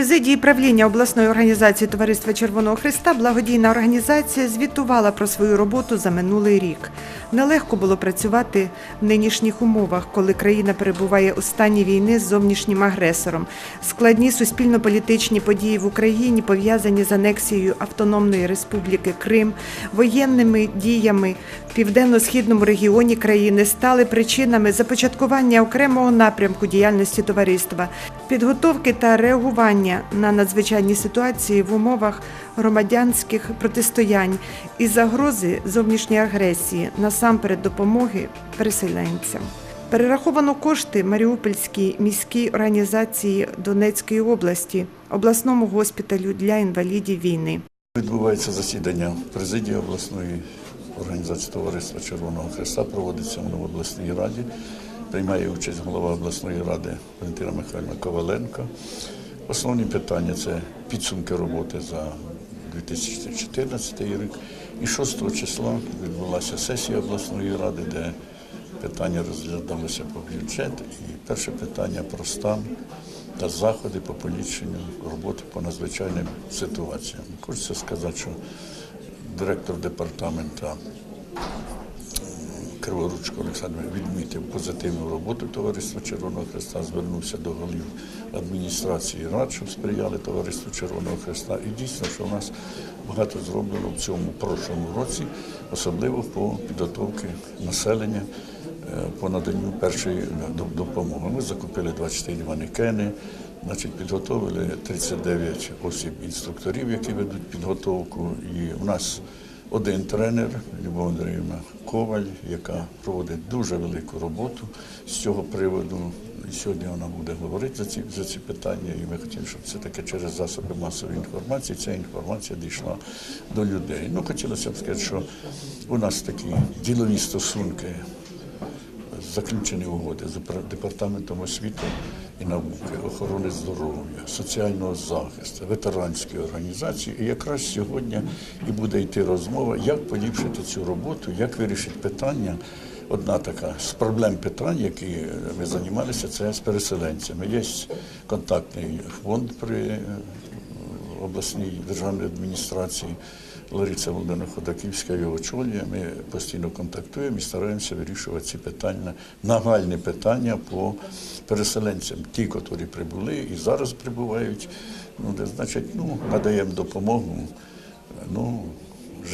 Президії правління обласної організації Товариства Червоного Христа благодійна організація звітувала про свою роботу за минулий рік. Нелегко було працювати в нинішніх умовах, коли країна перебуває у стані війни з зовнішнім агресором. Складні суспільно-політичні події в Україні пов'язані з анексією Автономної Республіки Крим, воєнними діями в південно-східному регіоні країни стали причинами започаткування окремого напрямку діяльності товариства, підготовки та реагування на надзвичайні ситуації в умовах громадянських протистоянь і загрози зовнішньої агресії, насамперед допомоги переселенцям. Перераховано кошти Маріупольській міській організації Донецької області, обласному госпіталю для інвалідів війни. Відбувається засідання президії обласної організації Товариства Червоного Христа, проводиться воно в обласній раді. Приймає участь голова обласної ради Валентина Михайлівна Коваленко. Основні питання це підсумки роботи за 2014 рік. І 6 числа відбулася сесія обласної ради, де питання розглядалося по бюджету. І перше питання про стан та заходи по поліпшенню роботи по надзвичайним ситуаціям. Хочеться сказати, що директор департамента Криворучко Олександр відмітив позитивну роботу Товариства Червоного Христа, звернувся до голів адміністрації рад, щоб сприяли Товариству Червоного Христа. І дійсно, що в нас багато зроблено в цьому прошлому році, особливо по підготовці населення е, по наданню першої допомоги. Ми закупили 24 манекени, значить, підготовили 39 осіб інструкторів, які ведуть підготовку. І у нас один тренер Любов Андріївна Коваль, яка проводить дуже велику роботу з цього приводу. І сьогодні вона буде говорити за ці, за ці питання. І ми хотіли, щоб все таки через засоби масової інформації ця інформація дійшла до людей. Ну, хотілося б сказати, що у нас такі ділові стосунки заключені угоди з Депар- департаментом освіти і науки, охорони здоров'я, соціального захисту, ветеранської організації. І якраз сьогодні і буде йти розмова, як поліпшити цю роботу, як вирішити питання. Одна така з проблем питань, які ми займалися, це з переселенцями. Є контактний фонд при е, обласній державній адміністрації. Лариса Володимира Ходаківська його очолює. Ми постійно контактуємо і стараємося вирішувати ці питання, нагальні питання по переселенцям, ті, котрі прибули і зараз прибувають. Ну, де, значить, ну, надаємо допомогу ну,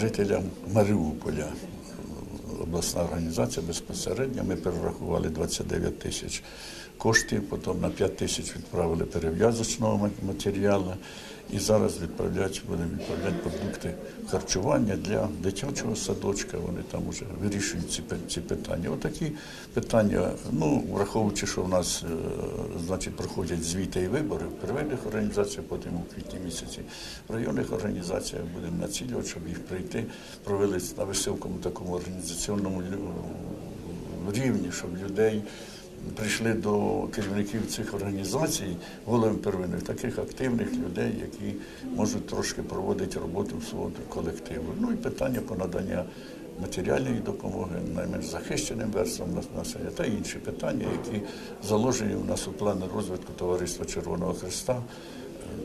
жителям Маріуполя. Обласна організація безпосередньо. Ми перерахували 29 тисяч коштів, потім на 5 тисяч відправили перев'язочного матеріалу. І зараз відправляють, будемо відправляти продукти харчування для дитячого садочка. Вони там вже вирішують ці, ці питання. Отакі питання, ну, враховуючи, що в нас е, значить, проходять звіти і вибори в первинних організаціях, потім у квітні місяці в районних організаціях будемо націлювати, щоб їх прийти, провели на високому такому організаційному рівні, щоб людей прийшли до керівників цих організацій, голови первинних, таких активних людей, які можуть трошки проводити роботу в свого колективу. Ну і питання по надання матеріальної допомоги найменш захищеним верствам нас- населення та інші питання, які заложені у нас у плані розвитку Товариства Червоного Христа е,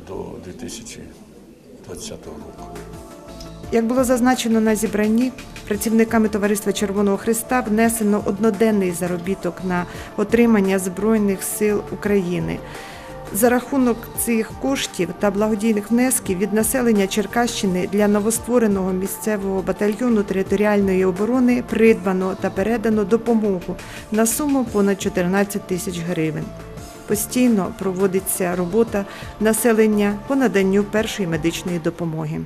до 2020 року. Як було зазначено на зібранні, працівниками Товариства Червоного Христа внесено одноденний заробіток на отримання Збройних сил України. За рахунок цих коштів та благодійних внесків від населення Черкащини для новоствореного місцевого батальйону територіальної оборони придбано та передано допомогу на суму понад 14 тисяч гривень. Постійно проводиться робота населення по наданню першої медичної допомоги.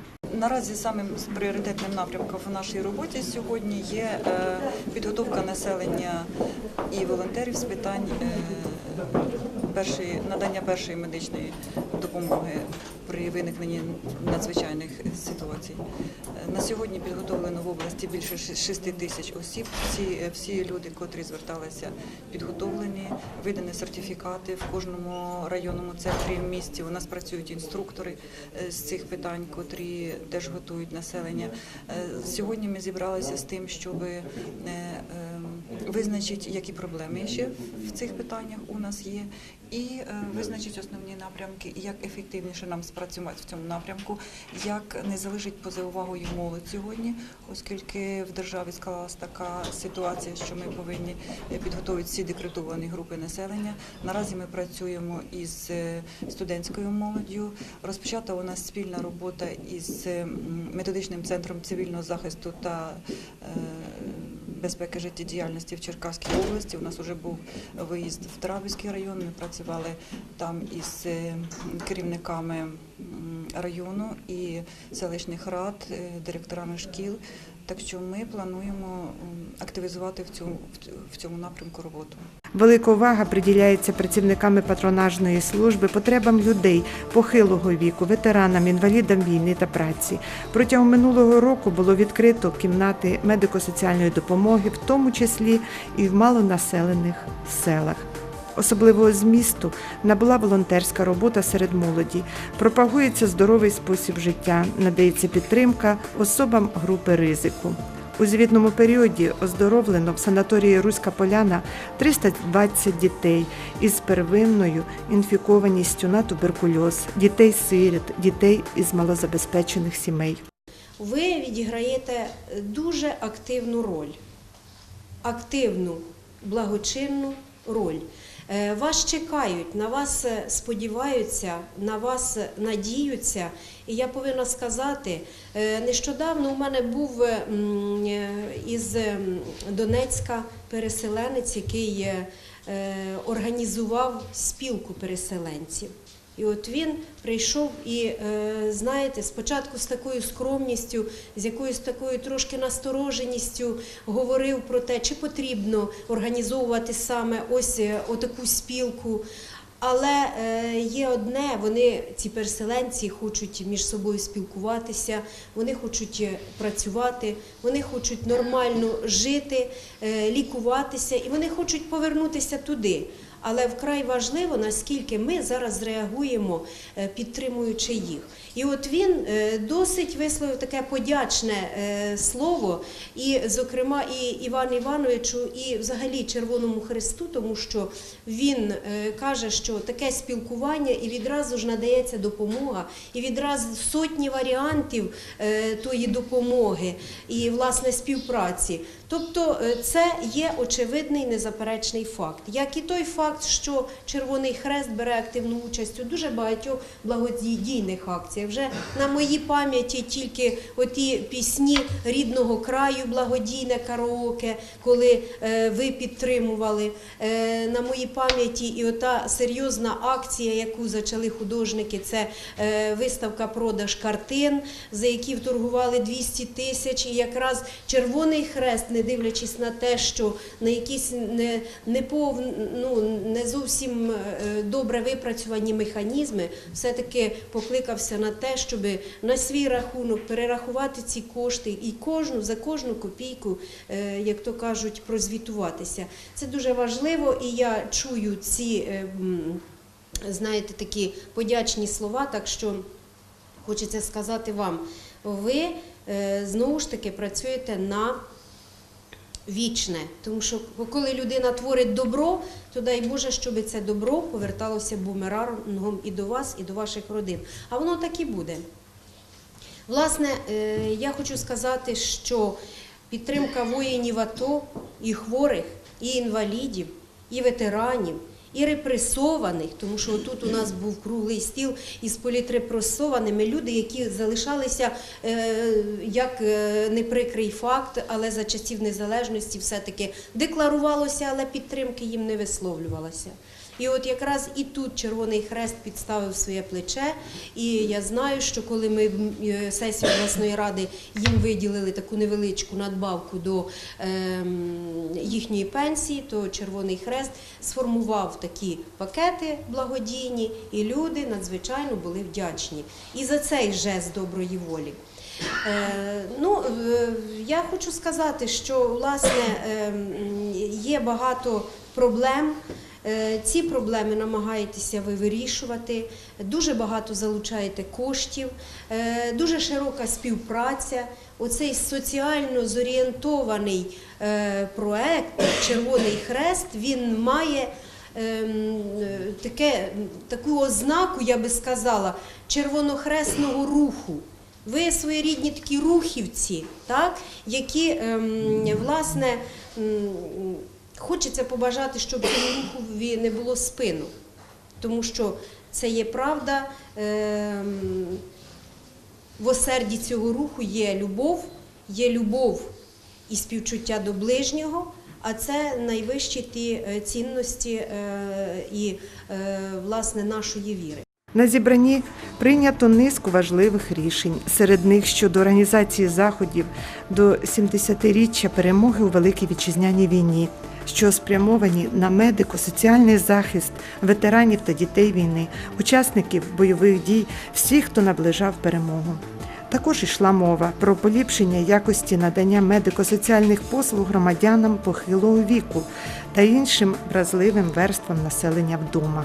Наразі самим пріоритетним напрямком в нашій роботі сьогодні є е, підготовка населення і волонтерів з питань е, першої надання першої медичної допомоги при виникненні надзвичайних ситуацій. На сьогодні підготовлено в області більше 6 тисяч осіб. Всі, всі люди, котрі зверталися, підготовлені, видані сертифікати в кожному районному центрі в місті. У нас працюють інструктори е, з цих питань, котрі теж готують населення. Е, Сьогодні ми зібралися з тим, щоб е, ем, визначити, які проблеми ще в цих питаннях у нас є, і е, визначить основні напрямки, як ефективніше нам спрацювати в цьому напрямку, як не залишить поза увагою молодь сьогодні, оскільки в державі склалась така ситуація, що ми повинні підготувати всі декретовані групи населення. Наразі ми працюємо із е, студентською молоддю. Розпочата у нас спільна робота із методичним центром цивільного захисту та е, безпеки життєдіяльності в Черкаській області. У нас вже був виїзд в Трабівський район. Ми працювали там із е, керівниками району і селищних рад, е, директорами шкіл. Так що ми плануємо активізувати в цьому в цьому напрямку роботу. Велика увага приділяється працівниками патронажної служби потребам людей похилого віку, ветеранам, інвалідам війни та праці. Протягом минулого року було відкрито кімнати медико-соціальної допомоги, в тому числі і в малонаселених селах. Особливого змісту набула волонтерська робота серед молоді. Пропагується здоровий спосіб життя, надається підтримка особам групи ризику. У звітному періоді оздоровлено в санаторії Руська Поляна 320 дітей із первинною інфікованістю на туберкульоз, дітей-сиріт, дітей із малозабезпечених сімей. ви відіграєте дуже активну роль, активну, благочинну роль. Е, Вас чекають, на вас е, сподіваються, на вас е, надіються. І я повинна сказати, нещодавно у мене був із Донецька переселенець, який організував спілку переселенців. І от він прийшов і, е, знаєте, спочатку з такою скромністю, з якоюсь такою трошки настороженістю говорив про те, чи потрібно організовувати саме ось е, отаку спілку. Але е, є одне, вони, ці переселенці, хочуть між собою спілкуватися, вони хочуть працювати, вони хочуть нормально жити, лікуватися, і вони хочуть повернутися туди. Але вкрай важливо, наскільки ми зараз реагуємо, е, підтримуючи їх. І от він е, досить висловив таке подячне е, слово, і, зокрема, і Івану Івановичу, і взагалі Червоному Христу, тому що він каже, що таке спілкування і відразу ж надається допомога, і відразу сотні варіантів тої допомоги і власне співпраці. Тобто е, це є очевидний незаперечний факт, як і той факт, що Червоний Хрест бере активну участь у дуже багатьох благодійних акціях. Вже на моїй пам'яті тільки оті пісні рідного краю, благодійне караоке, коли е, ви підтримували. Е, на моїй пам'яті і ота серйозна акція, яку зачали художники, це виставка продаж картин, за які вторгували 200 тисяч. І якраз Червоний Хрест, не дивлячись на те, що на якісь не, не, пов, ну, не зовсім е, добре випрацьовані механізми, все-таки покликався на те, щоб на свій рахунок перерахувати ці кошти і кожну за кожну копійку, е, як то кажуть, прозвітуватися. Це дуже важливо, і я чую ці, е, знаєте, такі подячні слова, так що хочеться сказати вам, ви знову ж таки працюєте на вічне. Тому що коли людина творить добро, то дай Боже, щоб це добро поверталося бумерангом і до вас, і до ваших родин. А воно так і буде. Власне, е, я хочу сказати, що підтримка воїнів АТО і хворих, і інвалідів, і ветеранів, і репресованих, тому що тут у нас був круглий стіл із політрепресованими люди, які залишалися е, як е, неприкрий факт, але за часів незалежності все-таки декларувалося, але підтримки їм не висловлювалося. І от якраз і тут Червоний Хрест підставив своє плече. І я знаю, що коли ми е, сесію обласної ради їм виділили таку невеличку надбавку до ем, їхньої пенсії, то Червоний Хрест сформував такі пакети благодійні, і люди надзвичайно були вдячні. І за цей жест доброї волі. Е, ну, е, я хочу сказати, що власне ем, є багато проблем. Е, Ці проблеми намагаєтеся ви вирішувати, дуже багато залучаєте коштів, е, дуже широка співпраця. Оцей соціально зорієнтований е, проект Червоний Хрест він має ем, таке, таку ознаку, я би сказала, червонохресного руху. Ви своєрідні такі рухівці, так, які, ем, власне, хочеться побажати, щоб цьому рухові не було спину. Тому що це є правда. ем, в осерді цього руху є любов, є любов і співчуття до ближнього, а це найвищі ті е, цінності е, і е, власне нашої віри. На зібранні прийнято низку важливих рішень, серед них щодо організації заходів до 70-річчя перемоги у Великій Вітчизняній війні, що спрямовані на медико-соціальний захист ветеранів та дітей війни, учасників бойових дій, всіх, хто наближав перемогу. Також йшла мова про поліпшення якості надання медико-соціальних послуг громадянам похилого віку та іншим вразливим верствам населення вдома.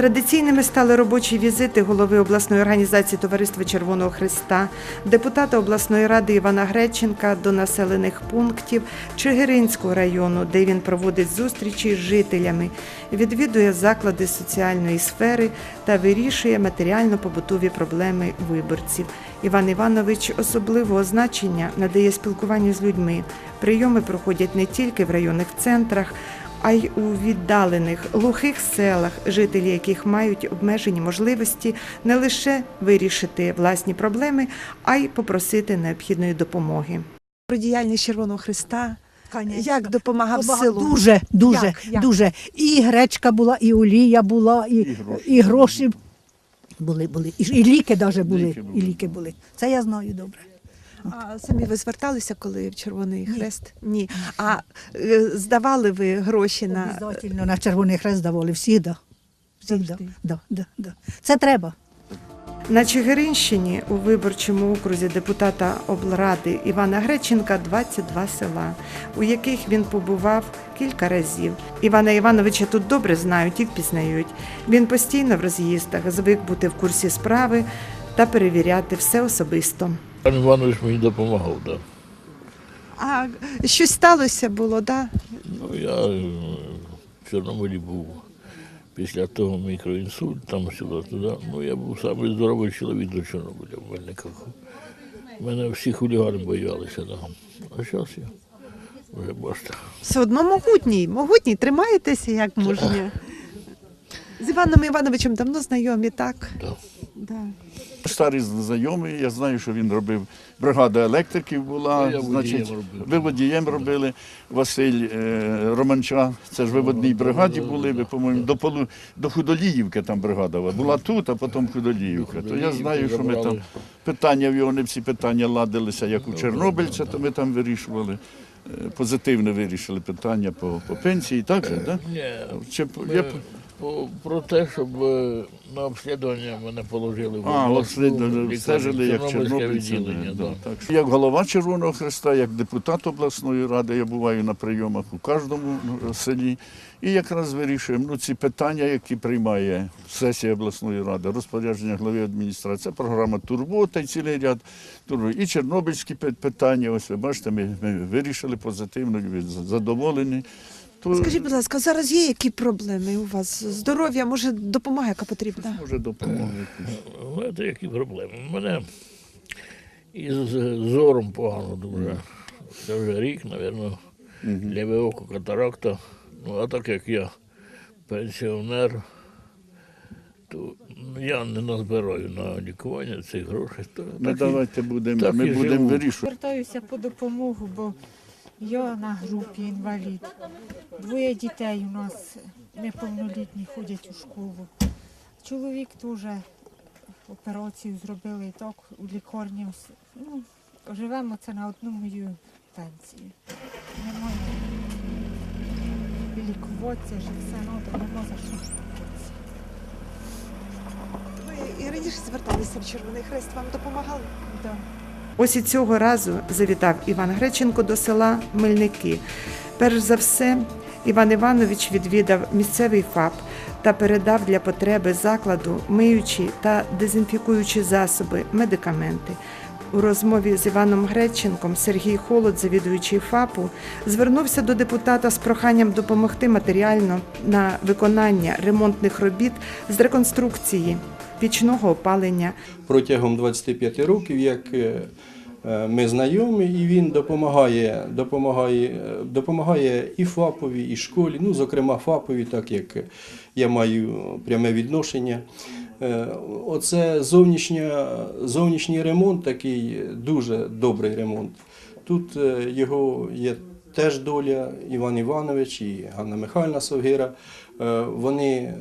Традиційними стали робочі візити голови обласної організації Товариства Червоного Христа, депутата обласної ради Івана Греченка до населених пунктів Чигиринського району, де він проводить зустрічі з жителями, відвідує заклади соціальної сфери та вирішує матеріально-побутові проблеми виборців. Іван Іванович особливого значення надає спілкуванню з людьми. Прийоми проходять не тільки в районних центрах а й у віддалених глухих селах, жителі яких мають обмежені можливості не лише вирішити власні проблеми, а й попросити необхідної допомоги. Про діяльність Червоного Христа. Конечно. Як допомагав Помага- селу? Дуже, дуже, Як? Як? дуже. І гречка була, і олія була, і, І гроші. і гроші були, були. І, і ліки навіть були. Ліки були. І ліки були. Це я знаю добре. А самі ви зверталися, коли в Червоний Хрест? Ні. А е, здавали ви гроші на Обов'язково на Червоний Хрест давали всі, да. Всі, да. Завжди. Да, да, да. Це треба. На Чигиринщині у виборчому окрузі депутата облради Івана Греченка 22 села, у яких він побував кілька разів. Івана Івановича тут добре знають і впізнають. Він постійно в роз'їздах, звик бути в курсі справи та перевіряти все особисто. Пан Іванович мені допомагав, так. а щось сталося було, да? Ну, я е, в Чорноморі був після того мікроінсульт, там сюди, туди. Ну, я був самий здоровий чоловік до Чорнобиля в Мельниках. Мене всі хулігани боялися, да. А зараз я вже бачите. Все одно могутній, могутній, тримаєтеся як мужня. З Іваном Івановичем давно знайомі, так? Да. Да. Старий знайомий, я знаю, що він робив. Бригада електриків була, Ну, я водієм значить, робив. ви водієм робили. Василь е, Романча, це ж ви в одній бригаді були, ви, по-моєму, до, полу, до Худоліївки там бригада була. Була тут, а потім Худоліївка. То я знаю, що ми там питання в його не всі питання ладилися, як у Чорнобильця, то ми там вирішували. е, Позитивно вирішили питання по, по пенсії, так же, так? Ні, Чи, ми я, про те, щоб е, на обслідування мене положили в А, обслідували, стежили як Чорнобильці. да, да. так що Як голова Червоного Христа, як депутат обласної ради, я буваю на прийомах у кожному ну, селі. І якраз вирішуємо ну, ці питання, які приймає сесія обласної ради, розпорядження глави адміністрації, програма Турбота і цілий ряд турбо. І чорнобильські пи- питання. Ось ви бачите, ми, ми вирішили позитивно, задоволені. То Скажіть, будь ласка, зараз є які проблеми у вас? Здоров'я, може, допомога, яка потрібна? може допомога. Знаєте, які проблеми? У мене із зором погано дуже. Це вже рік, мабуть, ліве око, катаракта. Ну, а так як я пенсіонер, то я не назбираю на лікування цих грошей. То Ми так і- давайте будемо, так ми будемо живу. вирішувати. Звертаюся по допомогу, бо я на групі інвалід. Двоє дітей у нас неповнолітні ходять у школу. Чоловік теж операцію зробили і так у лікарні. Ну, живемо це на одну мою пенсію. Немає і лікуватися, ж все треба, нема за що лікуватися. Ви і раніше зверталися в Червоний Хрест, вам допомагали? Да. Ось і цього разу завітав Іван Греченко до села Мельники. Перш за все, Іван Іванович відвідав місцевий ФАП та передав для потреби закладу миючі та дезінфікуючі засоби, медикаменти. У розмові з Іваном Греченком Сергій Холод, завідуючий ФАПу, звернувся до депутата з проханням допомогти матеріально на виконання ремонтних робіт з реконструкції пічного опалення протягом 25 років, як е, е, ми знайомі, і він допомагає, допомагає, е, допомагає і ФАПові, і школі, ну, зокрема ФАПові, так як я маю пряме відношення. Оце зовнішній ремонт, такий дуже добрий ремонт. Тут його є теж доля Іван Іванович і Ганна Михайлівна Совгира. Вони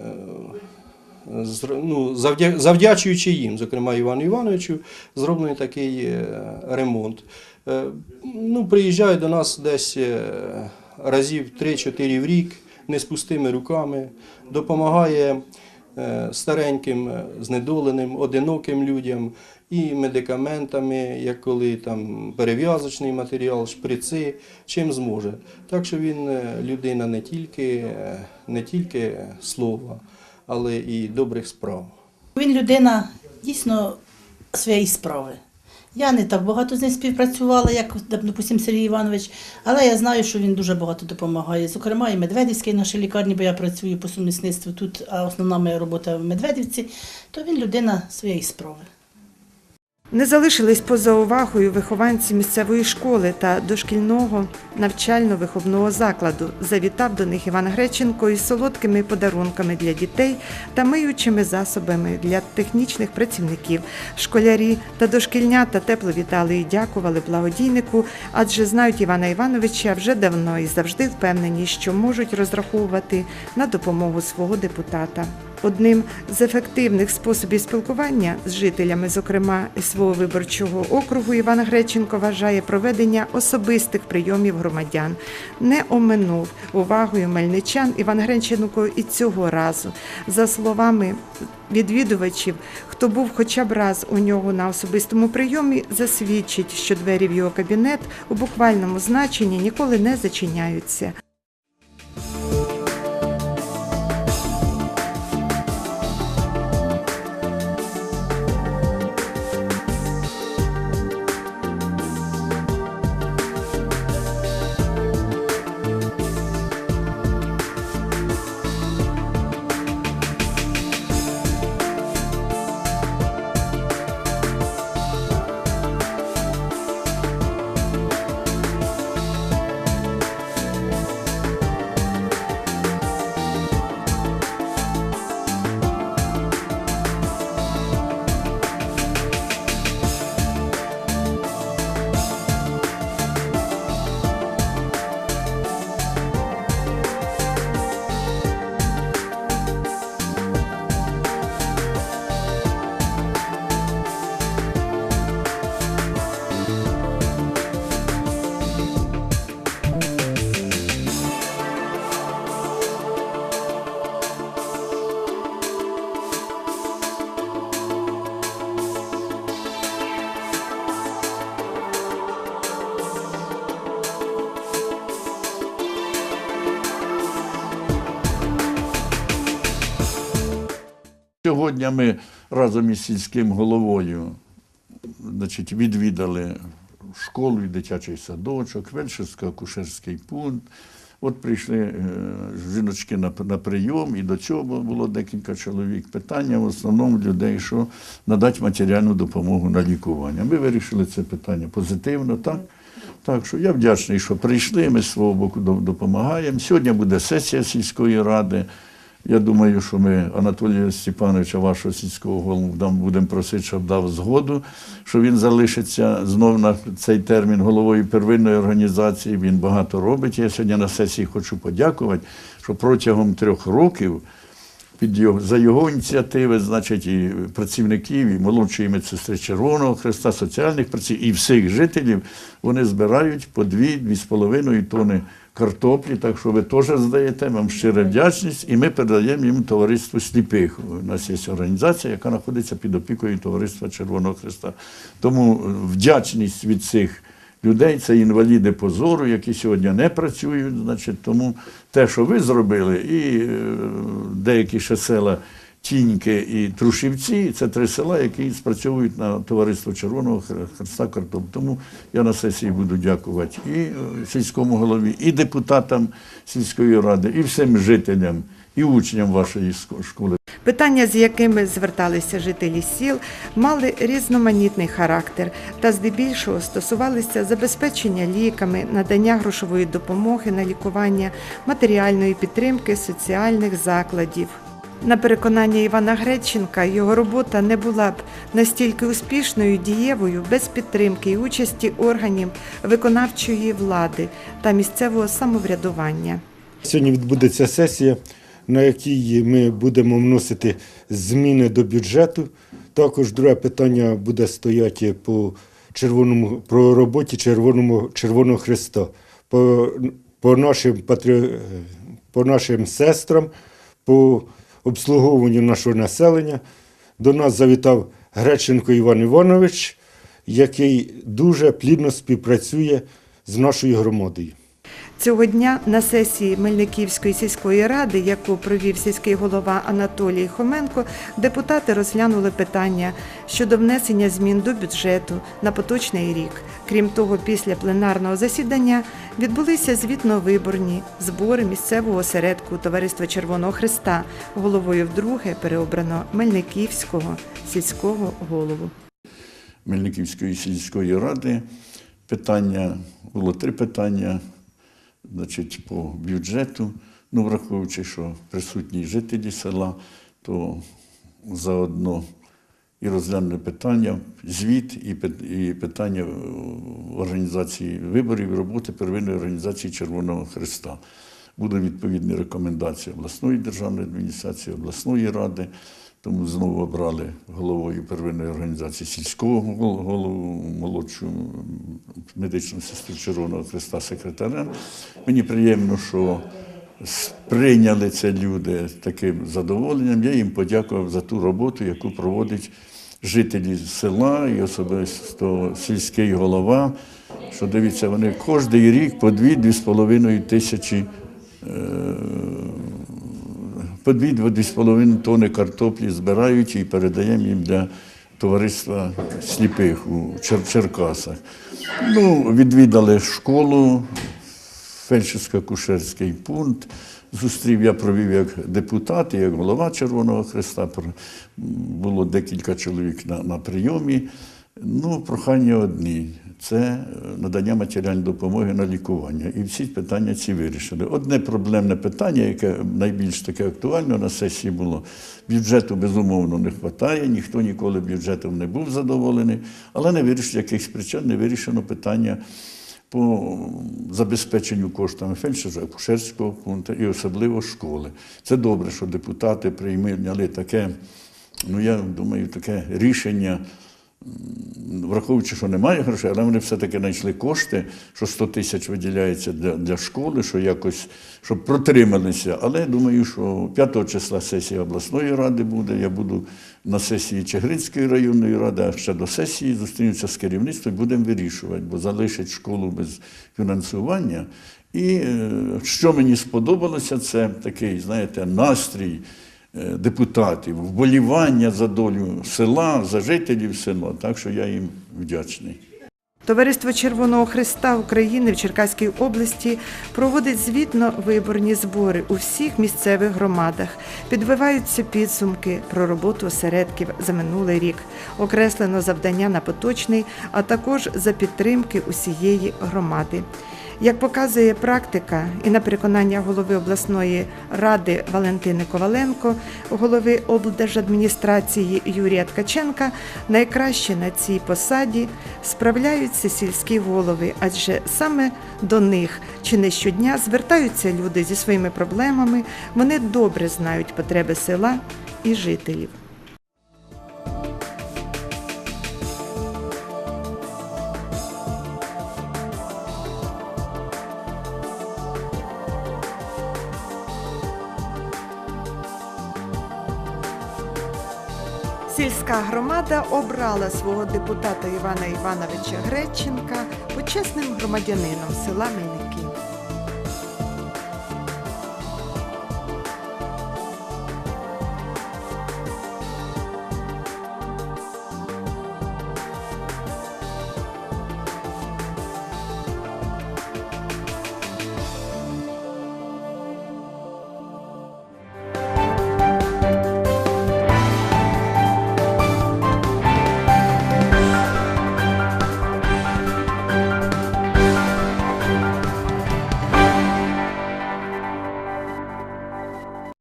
ну, завдя- завдячуючи їм, зокрема Івану Івановичу, зроблений такий е, ремонт. Е, Ну, приїжджає до нас десь е, разів 3-4 в рік, не з пустими руками, допомагає стареньким, знедоленим, одиноким людям і медикаментами, як коли там перев'язочний матеріал, шприци, чим зможе. Так що він людина не тільки, не тільки слова, але і добрих справ. Він людина дійсно своєї справи. Я не так багато з ним співпрацювала, як, допустим, Сергій Іванович, але я знаю, що він дуже багато допомагає. Зокрема, і Медведівській нашій лікарні, бо я працюю по сумісництву тут, а основна моя робота в Медведівці, то він людина своєї справи. Не залишились поза увагою вихованці місцевої школи та дошкільного навчально-виховного закладу. Завітав до них Іван Греченко із солодкими подарунками для дітей та миючими засобами для технічних працівників. Школярі та дошкільнята тепло вітали і дякували благодійнику, адже знають Івана Івановича вже давно і завжди впевнені, що можуть розраховувати на допомогу свого депутата. Одним з ефективних способів спілкування з жителями, зокрема свого виборчого округу, Іван Греченко вважає проведення особистих прийомів громадян. Не оминув увагою мельничан Іван Греченко і цього разу. За словами відвідувачів, хто був хоча б раз у нього на особистому прийомі, засвідчить, що двері в його кабінет у буквальному значенні ніколи не зачиняються. Сьогодні ми разом із сільським головою значить, відвідали школу і дитячий садочок, фельдшерсько-акушерський пункт. От прийшли е, жіночки на, на прийом, і до цього було декілька чоловік. Питання в основному людей, що надати матеріальну допомогу на лікування. Ми вирішили це питання позитивно, так? Так що я вдячний, що прийшли, ми з свого боку допомагаємо. Сьогодні буде сесія сільської ради. Я думаю, що ми Анатолія Степановича, вашого сільського голову, будемо просити, щоб дав згоду, що він залишиться знов на цей термін головою первинної організації. Він багато робить. Я сьогодні на сесії хочу подякувати, що протягом трьох років під його, за його ініціативи, значить, і працівників, і молодшої медсестри Червоного Христа, соціальних працівників і всіх жителів, вони збирають по 2-2,5 тони картоплі. Так що ви теж здаєте, вам щира вдячність, і ми передаємо їм товариству сліпих. У нас є організація, яка знаходиться під опікою Товариства Червоного Христа. Тому е, вдячність від цих людей, це інваліди позору, які сьогодні не працюють. Значить, тому те, що ви зробили, і е, деякі ще села Тіньки і Трушівці це три села, які спрацьовують на товариство Червоного Хр- Хреста Картоп. Тому я на сесії буду дякувати і е, сільському голові, і депутатам сільської ради, і всім жителям, і учням вашої школи. Питання, з якими зверталися жителі сіл, мали різноманітний характер та здебільшого стосувалися забезпечення ліками, надання грошової допомоги на лікування, матеріальної підтримки соціальних закладів. На переконання Івана Греченка, його робота не була б настільки успішною, дієвою без підтримки і участі органів виконавчої влади та місцевого самоврядування. Сьогодні відбудеться сесія, на якій ми будемо вносити зміни до бюджету. Також друге питання буде стояти по червоному про роботі Червоному Червоного Христа. По, по, нашим, по нашим сестрам, по обслуговуванню нашого населення. До нас завітав Греченко Іван Іванович, який дуже плідно співпрацює з нашою громадою. Цього дня на сесії Мельниківської сільської ради, яку провів сільський голова Анатолій Хоменко, депутати розглянули питання щодо внесення змін до бюджету на поточний рік. Крім того, після пленарного засідання відбулися звітно-виборні збори місцевого осередку Товариства Червоного Христа. Головою вдруге переобрано Мельниківського сільського голову. Мельниківської сільської ради. Питання було три питання, значить, по бюджету. Ну, враховуючи, що присутні жителі села, то заодно і розглянули питання, звіт і, питання організації виборів, роботи первинної організації Червоного Христа. Будуть відповідні рекомендації обласної державної адміністрації, обласної ради. Тому знову обрали головою первинної організації сільського голову, молодшу медичну сестру Червоного Христа секретарем. Мені приємно, що сприйняли це люди таким задоволенням. Я їм подякував за ту роботу, яку проводять жителі села і особисто сільський голова. Що дивіться, вони кожен рік по дві-дві з половиною тисячі е, по 2-2,5 тонни картоплі збирають і передаємо їм для товариства сліпих у Чер- Черкасах. Ну, відвідали школу, фельдшерсько-кушерський пункт. Зустрів я провів як депутат і як голова Червоного Христа. Було декілька чоловік на, на прийомі. Ну, прохання одні це е, надання матеріальної допомоги на лікування. І всі питання ці вирішили. Одне проблемне питання, яке найбільш таке актуальне на сесії було, бюджету безумовно не вистачає, ніхто ніколи бюджетом не був задоволений, але не вирішено якихось причин, не вирішено питання по забезпеченню коштами фельдшера, акушерського пункту і особливо школи. Це добре, що депутати прийняли таке, ну я думаю, таке рішення. Враховуючи, що немає грошей, але вони все-таки знайшли кошти, що 100 тисяч виділяється для, для школи, що якось, щоб протрималися. Але я думаю, що 5 числа сесія обласної ради буде. Я буду на сесії Чигиринської районної ради, а ще до сесії зустрінуся з керівництвом і будемо вирішувати, бо залишить школу без фінансування. І е, що мені сподобалося, це такий, знаєте, настрій депутатів, вболівання за долю села, за жителів села. Так що я їм вдячний. Товариство Червоного Христа України в Черкаській області проводить звітно-виборні збори у всіх місцевих громадах. Підбиваються підсумки про роботу осередків за минулий рік. Окреслено завдання на поточний, а також за підтримки усієї громади. Як показує практика, і на переконання голови обласної ради Валентини Коваленко, голови облдержадміністрації Юрія Ткаченка, найкраще на цій посаді справляються сільські голови, адже саме до них чи не щодня звертаються люди зі своїми проблемами. Вони добре знають потреби села і жителів. Сільська громада обрала свого депутата Івана Івановича Греченка почесним громадянином села Мельниківська.